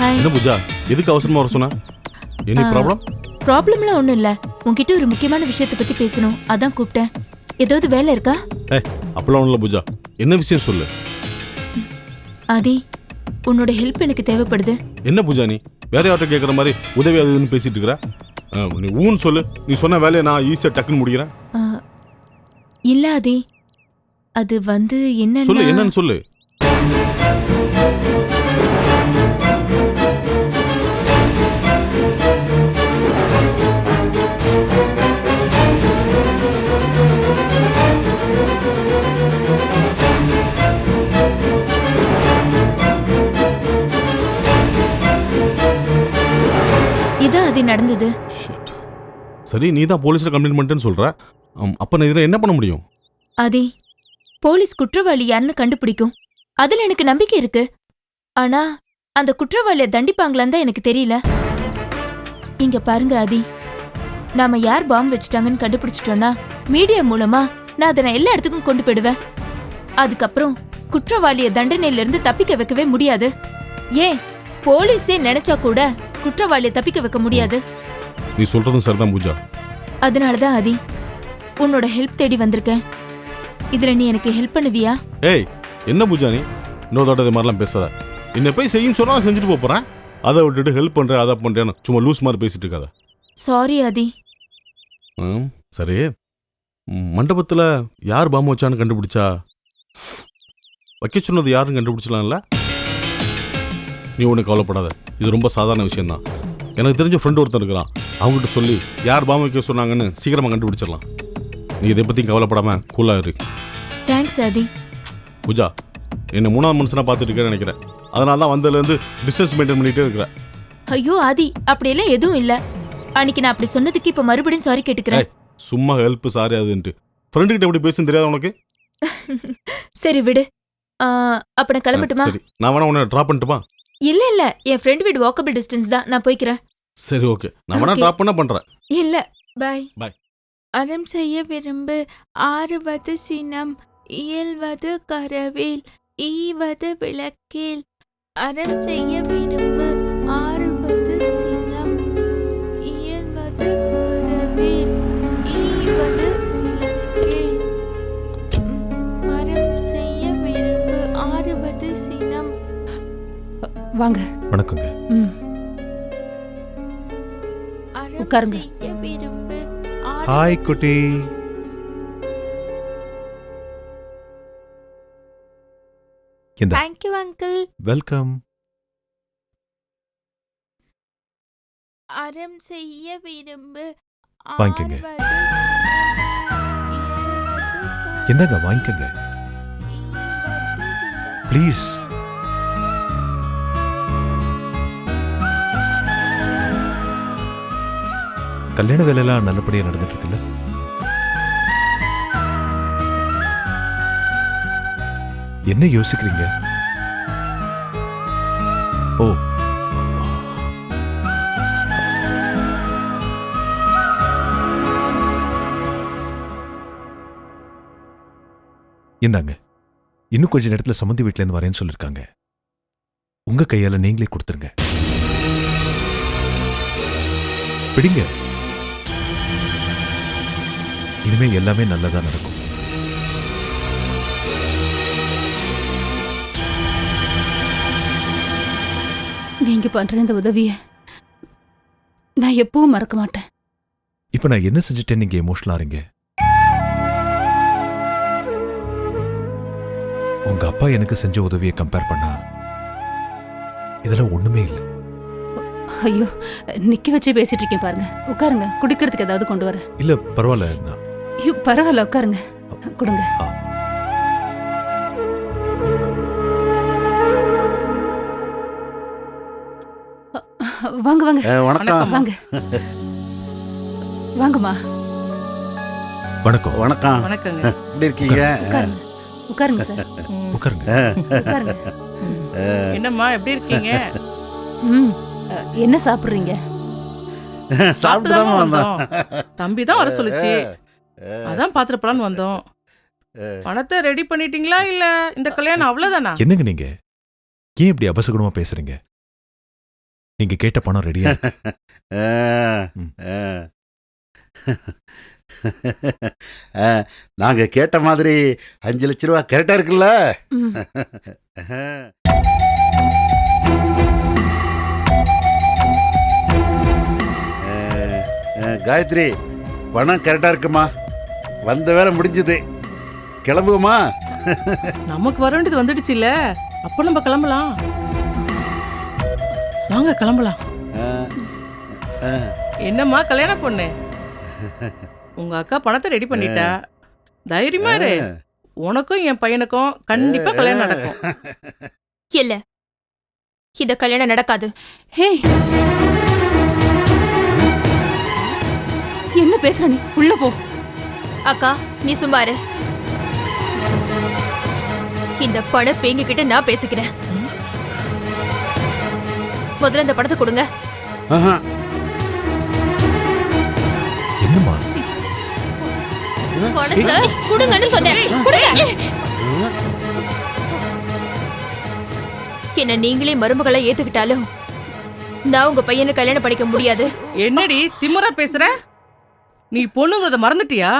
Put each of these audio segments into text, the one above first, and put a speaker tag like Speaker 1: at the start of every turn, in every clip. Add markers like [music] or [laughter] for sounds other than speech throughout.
Speaker 1: Hi
Speaker 2: என்ன பூஜா எதுக்கு அவசரமா வர சொன்ன? எனி
Speaker 1: ஆ.
Speaker 2: ப்ராப்ளம்
Speaker 1: ப்ராப்ளம்லாம் ஒன்றும் இல்லை. உன்கிட்ட ஒரு முக்கியமான விஷயத்தை பற்றி பேசணும். அதான் கூப்பிட்டேன். ஏதாவது வேலை இருக்கா?
Speaker 2: ஏ அப்பெல்லாம் ஒன்றும் பூஜா. என்ன விஷயம் சொல்லு.
Speaker 1: ஆதி உன்னோட ஹெல்ப் எனக்கு தேவைப்படுது.
Speaker 2: என்ன பூஜா நீ? வேற யார்கிட்ட கேட்குற மாதிரி உதவி அது இதுன்னு பேசிட்டு இருக்கிற? ஆ, நீ ஊன்னு சொல்லு. நீ சொன்ன வேலையை நான் ஈஸியாக டக்குன்னு முடிக்கிறேன்.
Speaker 1: இல்ல ஆதி. அது வந்து
Speaker 2: சொல்லு
Speaker 1: என்னன்னா
Speaker 2: என்னன்னு சொல்லு.
Speaker 1: ஆதி நடந்தது.
Speaker 2: சரி நீ தான் போலீஸில் கம்ப்ளைண்ட் பண்ணிட்டேன்னு சொல்ற. அப்ப நான் இதில் என்ன பண்ண முடியும்?
Speaker 1: ஆதி போலீஸ் குற்றவாளி யாருன்னு கண்டுபிடிக்கும். அதுல எனக்கு நம்பிக்கை இருக்கு. ஆனா அந்த குற்றவாளிய தண்டிப்பாங்களான்னு தான் எனக்கு தெரியல. இங்க பாருங்க ஆதி. நாம யார் பாம்பு வச்சுட்டாங்கன்னு கண்டுபிடிச்சிட்டோம்னா மீடியா மூலமா நான் அதை நான் எல்லா இடத்துக்கும் கொண்டு போயிடுவேன். அதுக்கப்புறம் குற்றவாளிய தண்டனையில இருந்து தப்பிக்க வைக்கவே முடியாது. ஏன்? போலீஸே நினைச்சா கூட குற்றவாளிய தப்பிக்க வைக்க முடியாது.
Speaker 2: நீ சொல்றதும் சரிதான் பூஜா.
Speaker 1: அதனாலதான் ஆதி உன்னோட ஹெல்ப் தேடி வந்திருக்கேன். இதுல நீ எனக்கு ஹெல்ப் பண்ணுவியா?
Speaker 2: ஏய் என்ன பூஜா நீ? இன்னொரு இது மாதிரிலாம் பேசாத. என்ன போய் செய்யும் சொன்னா நான் செஞ்சுட்டு போப் போறேன். அதை விட்டுட்டு ஹெல்ப் பண்றேன் அதை பண்றேன்னு சும்மா லூஸ் மாதிரி பேசிட்டு இருக்காத.
Speaker 1: சாரி ஆதி.
Speaker 2: ம், சரி. ம், மண்டபத்துல யார் பாம்பு வச்சான்னு கண்டுபிடிச்சா? வைக்க சொன்னது யாருன்னு கண்டுபிடிச்சலாம்ல நீ ஒன்றும் கவலைப்படாத. இது ரொம்ப சாதாரண விஷயம்தான். எனக்கு தெரிஞ்ச ஃப்ரெண்டு ஒருத்தன் இருக்கிறான். அவங்ககிட்ட சொல்லி யார் பாம்பு வைக்க சொன்னாங்கன்னு சீக்கிரமாக கண்டுபிடிச்சிடலாம். நீ இதை பற்றியும் கவலைப்படாம கூலாக இரு.
Speaker 1: தேங்க்ஸ் ஆதி
Speaker 2: பூஜா என்ன மூணாவது மனுஷனா பார்த்துட்டு இருக்கேன்னு நினைக்கிறேன். அதனால தான் வந்ததுலேருந்து டிஸ்டன்ஸ் மெயின்டைன் பண்ணிட்டே இருக்கிறேன்
Speaker 1: ஐயோ ஆதி அப்படியெல்லாம் எதுவும் இல்ல. அன்னைக்கு நான் அப்படி சொன்னதுக்கு இப்ப மறுபடியும் சாரி கேட்டுக்கிறேன்.
Speaker 2: சும்மா ஹெல்ப் சாரி அதுன்ட்டு ஃப்ரெண்டு கிட்ட எப்படி பேசுன்னு தெரியாத உனக்கு? [laughs]
Speaker 1: சரி விடு. அப்ப நான் கிளம்பட்டுமா?
Speaker 2: நான் வேணா உன்னை ட்ராப் பண்ணட்டுமா?
Speaker 1: இல்ல இல்ல. என் ஃப்ரெண்ட் வீடு வாக்கபிள் டிஸ்டன்ஸ் தான். நான் போய்க்கிறேன்.
Speaker 2: சரி ஓகே நான் வேணா
Speaker 1: Okay.
Speaker 2: ட்ராப் பண்ண பண்ணுறேன்
Speaker 1: இல்ல. பாய்
Speaker 3: அறம் செய்ய விரும்பு. ஆறுவது சினம். இயல்வது கரவேல். ஈவது விளக்கேல். அறம் செய்ய விரும்பு.
Speaker 1: வாங்க.
Speaker 4: வணக்கங்க.
Speaker 1: உட்காருங்க.
Speaker 4: ஹாய் குட்டி.
Speaker 3: தேங்க்யூ அங்கிள்
Speaker 4: வெல்கம்
Speaker 3: அறம் செய்ய விரும்பு.
Speaker 4: வாங்கிக்கங்க. என்னங்க வாங்கிக்கங்க? ப்ளீஸ் கல்யாண வேலையெல்லாம் நல்லபடியா நடந்துட்டு இருக்குல்ல என்ன யோசிக்கிறீங்க? ஓ. இந்தாங்க இன்னும் கொஞ்ச நேரத்துல சம்மந்தி வீட்ல இருந்து வரேன்னு சொல்லிருக்காங்க. உங்க கையால நீங்களே கொடுத்துருங்க. பிடிங்க. இனிமே எல்லாமே நல்லதா நடக்கும்.
Speaker 5: நீங்க பண்ற இந்த உதவிய நான் எப்பவும் மறக்க மாட்டேன்.
Speaker 4: இப்ப நான் என்ன செஞ்சுட்டேன் நீங்க எமோஷனல் ஆறீங்க உங்க அப்பா எனக்கு செஞ்ச உதவியை கம்பேர் பண்ணா இதெல்லாம் ஒண்ணுமே இல்லை.
Speaker 5: ஐயோ நிக்க வச்சு பேசிட்டு இருக்கேன் பாருங்க. உட்காருங்க குடிக்கிறதுக்கு ஏதாவது கொண்டு வரேன்.
Speaker 4: இல்ல பரவாயில்ல நான்
Speaker 5: ஐயோ பரவாயில்ல உட்காருங்க. கொடுங்க. வாங்க வாங்க.
Speaker 6: வணக்கம்.
Speaker 5: வாங்க. வாங்கம்மா.
Speaker 4: வணக்கம்.
Speaker 6: வணக்கம்.
Speaker 7: வணக்கங்க.
Speaker 6: எப்படி இருக்கீங்க?
Speaker 5: உட்காருங்க. உட்காருங்க. சார்.
Speaker 4: உட்காருங்க.
Speaker 5: உட்காருங்க.
Speaker 7: என்னம்மா எப்படி இருக்கீங்க?
Speaker 5: ம். என்ன சாப்பிடுறீங்க?
Speaker 6: சாப்பிட்டு தான் வந்தோம்.
Speaker 7: தம்பி தான் வர சொல்லுச்சு. அதான் பாத்துட்டு போலான்னு வந்தோம் பணத்தை ரெடி பண்ணிட்டீங்களா இல்ல இந்த கல்யாணம் அவ்வளவுதானா?
Speaker 4: என்னங்க நீங்க? ஏன் இப்படி அபசகுணமா பேசுறீங்க? நீங்க கேட்ட பணம் ரெடியா
Speaker 6: ஆ, [laughs]
Speaker 4: ம்.
Speaker 6: ஆ. ஆ, நாங்க கேட்ட மாதிரி அஞ்சு லட்ச ரூபா கரெக்டா இருக்குல்ல? காயத்ரி பணம் கரெக்டா இருக்குமா? வந்த வேலை முடிஞ்சது. கிளம்புவோமா?
Speaker 7: நமக்கு வர வேண்டியது வந்துடுச்சு இல்ல அப்ப நம்ம கிளம்பலாம். வாங்க கிளம்பலாம். என்னம்மா கல்யாண பொண்ணு? உங்க அக்கா பணத்தை ரெடி பண்ணிட்டா? தைரியமா இரு. உனக்கும் என் பையனுக்கும் கண்டிப்பா கல்யாணம் நடக்கும்.
Speaker 1: இல்ல. இந்த கல்யாணம் நடக்காது.
Speaker 5: ஹே என்ன பேசுற நீ? உள்ள போ.
Speaker 1: அக்கா நீ சும்மாரு இந்த பட பேங்க கிட்ட நான் பேசிக்கிறேன். முதல்ல இந்த படத்தை கொடுங்க. படத்தை கொடுங்கன்னு சொன்னேன். கொடுங்க. என்ன நீங்களே மருமகளை ஏத்துக்கிட்டாலும் நான் உங்க பையனை கல்யாணம் பண்ணிக்க முடியாது.
Speaker 7: என்னடி திமிரா பேசுற? நீ பொண்ணுங்கிறத மறந்துட்டியா?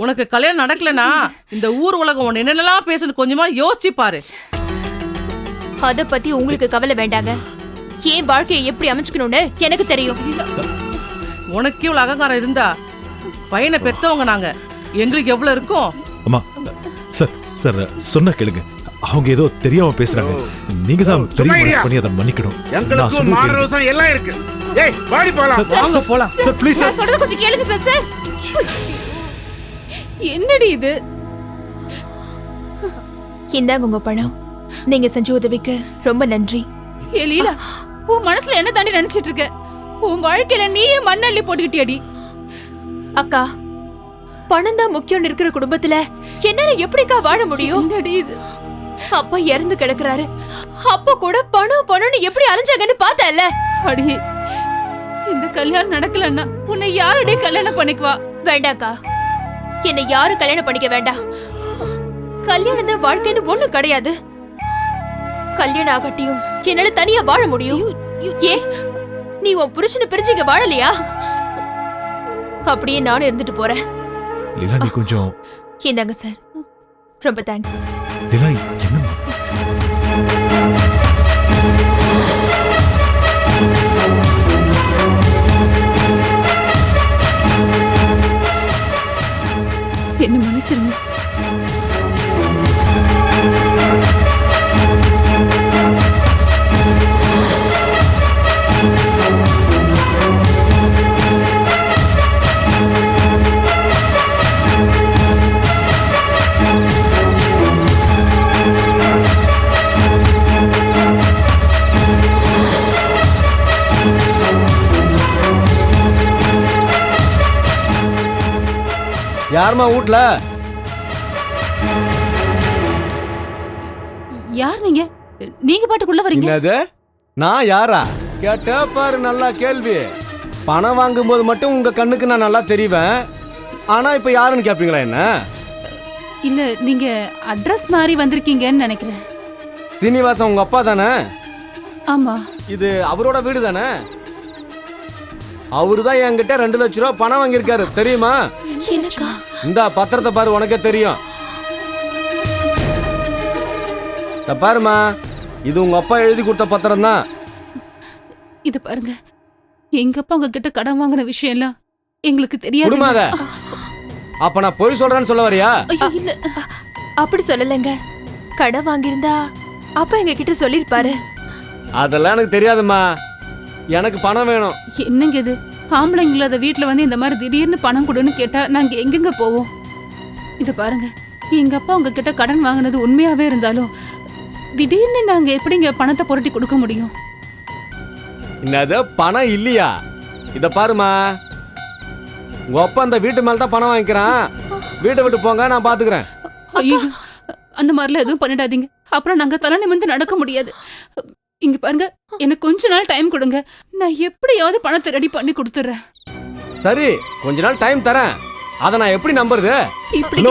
Speaker 7: உனக்கு கல்யாணம் நடக்கலனா இந்த ஊர் உலகம் உன்னை என்னென்னலாம் பேசணும் கொஞ்சமா யோசிச்சு பாரு.
Speaker 1: அத பத்தி உங்களுக்கு கவலை வேண்டாங்க. என் வாழ்க்கையை எப்படி அமைச்சுக்கணும்னு எனக்கு தெரியும்.
Speaker 7: உனக்கே இவ்வளவு அகங்காரம் இருந்தா பையனை பெத்தவங்க நாங்க. எங்களுக்கு எவ்வளவு இருக்கும்?
Speaker 4: அம்மா சார் சார் சொன்ன கேளுங்க. அவங்க ஏதோ தெரியாம பேசுறாங்க. நீங்க தான் பெரிய மனசு. பண்ணி அதை மன்னிக்கணும். நான்
Speaker 6: எங்களுக்கும்
Speaker 4: சொல்றது
Speaker 6: மாடு
Speaker 4: கேளுங்க.
Speaker 6: ரோசம் எல்லாம் இருக்கு. ஏய் வாடி போலாம்.
Speaker 7: வாங்க போலாம்.
Speaker 4: சார் ப்ளீஸ் சார்
Speaker 5: நான் சொல்றத கொஞ்சம் கேளுங்க சார் சார். என்னடி இது?
Speaker 1: இந்தாங்க உங்க பணம். நீங்க செஞ்ச உதவிக்கு ரொம்ப நன்றி.
Speaker 5: ஏ லீலா உன் மனசுல என்ன தாண்டி நினைச்சிட்டு இருக்க? உன் வாழ்க்கையில நீயே மண்ணள்ளி போட்டுக்கிட்டியாடி?
Speaker 1: அக்கா பணம் தான் முக்கியம் இருக்கிற குடும்பத்துல என்னால எப்படிக்கா வாழ முடியும்? அப்பா இறந்து கிடக்குறாரு. அப்ப கூட பணம் பணம்னு எப்படி அலைஞ்சாங்கன்னு பார்த்தல
Speaker 5: அடி இந்த கல்யாணம் நடக்கலன்னா உன்னை யாரடி கல்யாணம் பண்ணிக்குவா?
Speaker 1: வேண்டாக்கா. என்னை யாரும் கல்யாணம் பண்ணிக்க வேண்டாம். கல்யாணம் தான் வாழ்க்கைன்னு ஒண்ணு கிடையாது. கல்யாணம் ஆகட்டியும் என்னால தனியா வாழ முடியும். ஏன் நீ உன் புருஷனை பிரிஞ்சு இங்க வாழலையா? அப்படியே நானும் இருந்துட்டு போறேன்.
Speaker 4: லீலா நீ கொஞ்சம்
Speaker 1: இந்தாங்க சார். ரொம்ப தேங்க்ஸ்
Speaker 4: லீலா என்னம்மா?
Speaker 5: என்ன மன்னிச்சிருங்க.
Speaker 8: யாரும்மா வீட்ல?
Speaker 5: யார் நீங்க? நீங்க பாட்டுக்குள்ள வரீங்க.
Speaker 8: என்னது? நான் யாரா? கேட்ட பாரு நல்லா கேள்வி. பணம் வாங்கும்போது மட்டும் உங்க கண்ணுக்கு நான் நல்லா தெரிவேன். ஆனா இப்ப யாருன்னு கேப்பீங்களா என்ன?
Speaker 5: இல்ல நீங்க அட்ரஸ் மாறி வந்திருக்கீங்கன்னு நினைக்கிறேன்.
Speaker 8: சீனிவாசன் உங்க அப்பா தானே?
Speaker 5: ஆமா.
Speaker 8: இது அவரோட வீடு தானே? அவரு தான் என்கிட்ட ரெண்டு லட்ச ரூபா பணம் வாங்கியிருக்காரு தெரியுமா? இந்த பத்திரத்தை பாரு உனக்கே தெரியும். இத பாருமா இது உங்க அப்பா எழுதி கொடுத்த பத்திரம் தான்
Speaker 5: இது பாருங்க எங்க அப்பா உங்ககிட்ட கடன் வாங்கின விஷயம் எல்லாம் எங்களுக்கு தெரியாது.
Speaker 8: குடுமாத அப்ப நான் பொய் சொல்றேன்னு சொல்ல வரியா?
Speaker 5: ஐயோ, இல்ல.
Speaker 1: அப்படி சொல்லலைங்க. கடன் வாங்கியிருந்தா அப்பா எங்க கிட்ட சொல்லிருப்பாரு
Speaker 8: அதெல்லாம் எனக்கு தெரியாதும்மா. எனக்கு பணம் வேணும்.
Speaker 5: என்னங்க இது? ஆம்பளைங்க இல்லாத வீட்ல வந்து இந்த மாதிரி திடீர்னு பணம் கொடுன்னு கேட்டா நாங்க எங்கெங்க போவோம்? இது பாருங்க. எங்க அப்பா உங்ககிட்ட கடன் வாங்கினது உண்மையாவே இருந்தாலும் திடீர்னு நாங்க எப்படிங்க பணத்தை புரட்டி கொடுக்க முடியும்?
Speaker 8: என்னது? பணம் இல்லையா? இத பாருமா உங்க அப்பா அந்த வீட்டு மேல தான் பணம் வாங்கிக்கிறான். வீட்டை விட்டு போங்க நான் பாத்துக்கிறேன்.
Speaker 5: அந்த மாதிரிலாம் எதுவும் பண்ணிடாதீங்க. அப்புறம் நாங்க தலை நிமிர்ந்து நடக்க முடியாது. இங்க பாருங்க எனக்கு கொஞ்ச நாள் டைம் கொடுங்க. நான் எப்படியாவது பணத்தை ரெடி பண்ணி கொடுத்துறேன்.
Speaker 8: சரி கொஞ்ச நாள் டைம் தரேன். அதை நான் எப்படி நம்புறது?
Speaker 5: இப்படி?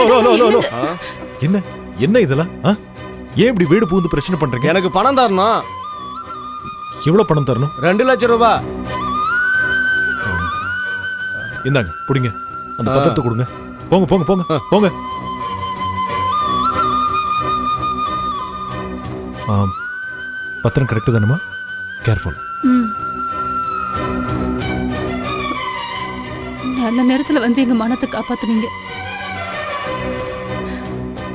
Speaker 4: என்ன? என்ன இதெல்லாம்? ஆ? ஏன் இப்படி வீடு பூந்து பிரச்சனை பண்றீங்க?
Speaker 8: எனக்கு பணம் தரணும்.
Speaker 4: எவ்வளவு பணம் தரணும்?
Speaker 8: ரெண்டு லட்சம் ரூபாய்
Speaker 4: இந்தாங்க புடிங்க. அந்த. பத்திரத்தை கொடுங்க. போங்க போங்க போங்க போங்க. ஆ, பத்திரம் கரெக்டு தானேம்மா கேர்ஃபுல்.
Speaker 5: நல்ல நேரத்துல வந்து எங்க மனத்தை காப்பாத்துனீங்க.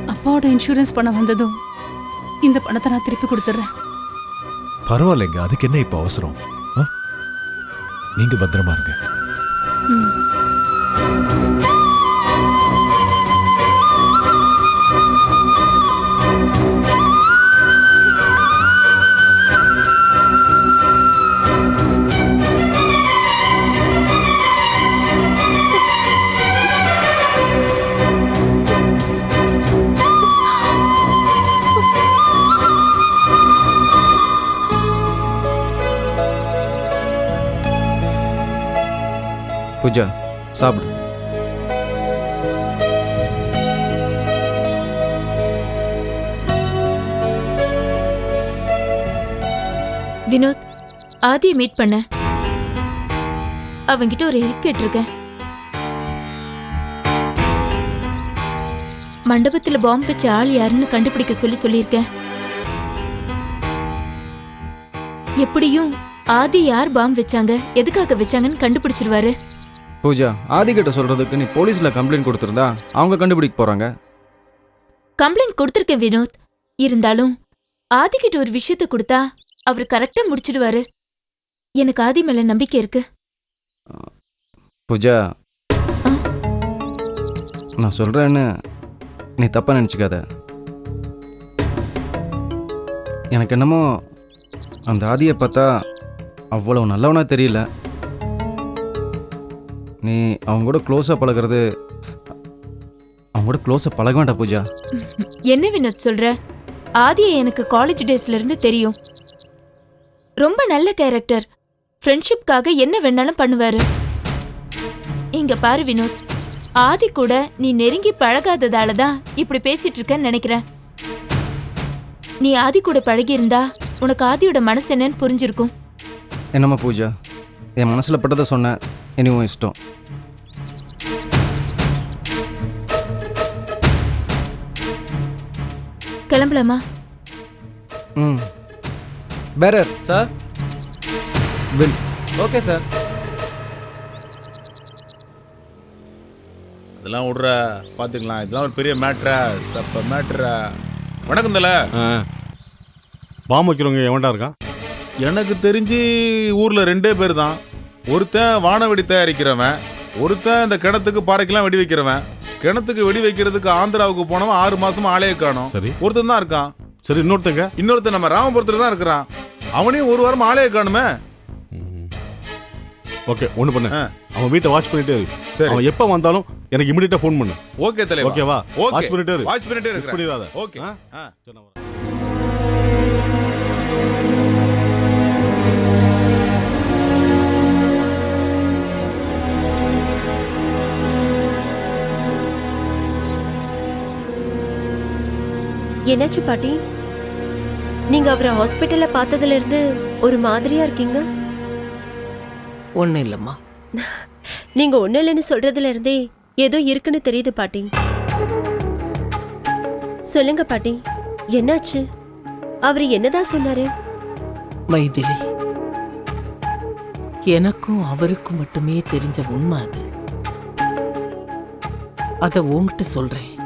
Speaker 5: அப்பாவோட இன்சூரன்ஸ் பணம் வந்ததும் இந்த பணத்தை நான் திருப்பி கொடுத்துட்றேன்
Speaker 4: பரவாயில்லைங்க அதுக்கு என்ன இப்போ அவசரம்? ஆ? நீங்க பத்திரமா இருங்க.
Speaker 8: பூஜா. சாப்பிடு.
Speaker 1: வினோத் ஆதியை மீட் பண்ண. அவங்கிட்ட ஒரு ஹெல்ப் கேட்டிருக்கேன். மண்டபத்துல பாம்பு வச்ச ஆள் யாருன்னு கண்டுபிடிக்க சொல்லி சொல்லியிருக்கேன். எப்படியும் ஆதி யார் பாம்பு வச்சாங்க எதுக்காக வச்சாங்கன்னு கண்டுபிடிச்சிருவாரு.
Speaker 8: பூஜா ஆதிக்கிட்ட சொல்றதுக்கு நீ போலீஸ்ல கம்ப்ளைண்ட் கொடுத்துருந்தா அவங்க கண்டுபிடிக்க போறாங்க.
Speaker 1: கம்ப்ளைண்ட் கொடுத்திருக்கேன் வினோத். இருந்தாலும் ஆதிக்கிட்ட ஒரு விஷயத்த கொடுத்தா அவர் கரெக்டா முடிச்சிடுவாரு. எனக்கு ஆதி மேல நம்பிக்கை இருக்கு.
Speaker 8: பூஜா? நான் சொல்றேன்னு நீ தப்பா நினச்சிக்காத. எனக்கு என்னமோ அந்த ஆதியை பார்த்தா அவ்வளவு நல்லவனா தெரியல. நீ அவங்க கூட க்ளோஸாக பழகுறது அவங்க கூட க்ளோஸாக பழக வேண்டாம் பூஜா.
Speaker 1: என்ன வினோத் சொல்ற? ஆதியை எனக்கு காலேஜ் டேஸ்ல இருந்து தெரியும். ரொம்ப நல்ல கேரக்டர் ஃப்ரெண்ட்ஷிப்காக என்ன வேணாலும் பண்ணுவாரு. இங்க பாரு வினோத் ஆதி கூட நீ நெருங்கி பழகாததால தான் இப்படி பேசிட்டு இருக்கேன்னு நினைக்கிறேன். நீ ஆதி கூட பழகி இருந்தா உனக்கு ஆதியோட மனசு என்னன்னு புரிஞ்சிருக்கும்.
Speaker 8: என்னம்மா பூஜா என் மனசில் பட்டதை சொன்னேன் இனி உன் இஷ்டம்
Speaker 1: கிளம்பலாமா
Speaker 8: ம் bearer sir bill okay sir
Speaker 9: அதெல்லாம் விட்ற. பார்த்துக்கலாம். இதெல்லாம் ஒரு பெரிய மேட்ரா. சப்ப மேட்ரா. வணக்கம் தல.
Speaker 2: பாம்பு வைக்கிறவங்க எவன்டா இருக்கான்?
Speaker 9: எனக்கு தெரிஞ்சு ஊரில் ரெண்டே பேர் தான். ஒருத்தன் வானவெடி தயாரிக்கிறவன் ஒருத்தன் இந்த கிணத்துக்கு பாறைக்கெல்லாம் வெடி வைக்கிறவன். கிணத்துக்கு வெடி வைக்கிறதுக்கு ஆந்திராவுக்கு போனவன் ஆறு மாசமா ஆளையே காணும்.
Speaker 2: சரி.
Speaker 9: ஒருத்தன் தான் இருக்கான்.
Speaker 2: சரி இன்னொருத்தங்க?
Speaker 9: இன்னொருத்தன் நம்ம ராமபுரத்துல தான் இருக்கிறான். அவனையும் ஒரு வாரம் ஆளையே காணுமே.
Speaker 2: ஓகே ஒன்று பண்ணு. அவன் வீட்டை வாட்ச் பண்ணிட்டே இரு.
Speaker 9: சரி.
Speaker 2: அவன் எப்போ வந்தாலும் எனக்கு இமிடியட்டா ஃபோன் பண்ணு.
Speaker 9: ஓகே தலைவா.
Speaker 2: ஓகேவா?
Speaker 9: ஓகே.
Speaker 2: வாட்ச் பண்ணிட்டே இரு.
Speaker 9: வாட்ச் பண்ணிட்டே இருக்கிறேன்
Speaker 2: பண்ணிடாத.
Speaker 9: ஓகே.
Speaker 2: ஆ?
Speaker 9: ஆ.
Speaker 2: சரி, நான் வரேன்.
Speaker 10: என்னாச்சு பாட்டி? நீங்க அவரை ஹாஸ்பிட்டல்ல பார்த்ததுல இருந்து ஒரு மாதிரியா இருக்கீங்க?
Speaker 11: ஒன்றும் இல்லைம்மா. [laughs]
Speaker 10: நீங்க ஒண்ணு இல்லைன்னு சொல்றதுல இருந்தே ஏதோ இருக்குன்னு தெரியுது பாட்டி. சொல்லுங்க பாட்டி என்னாச்சு? அவர் என்னதான் சொன்னாரு?
Speaker 11: மைதிலி எனக்கும் அவருக்கும் மட்டுமே தெரிஞ்ச உண்மை அது. அத உன்கிட்ட சொல்றேன்.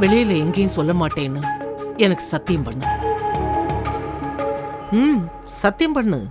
Speaker 11: வெளியில எங்கேயும் சொல்ல மாட்டேன்னு எனக்கு சத்தியம் பண்ணு. ம் சத்தியம் பண்ணு.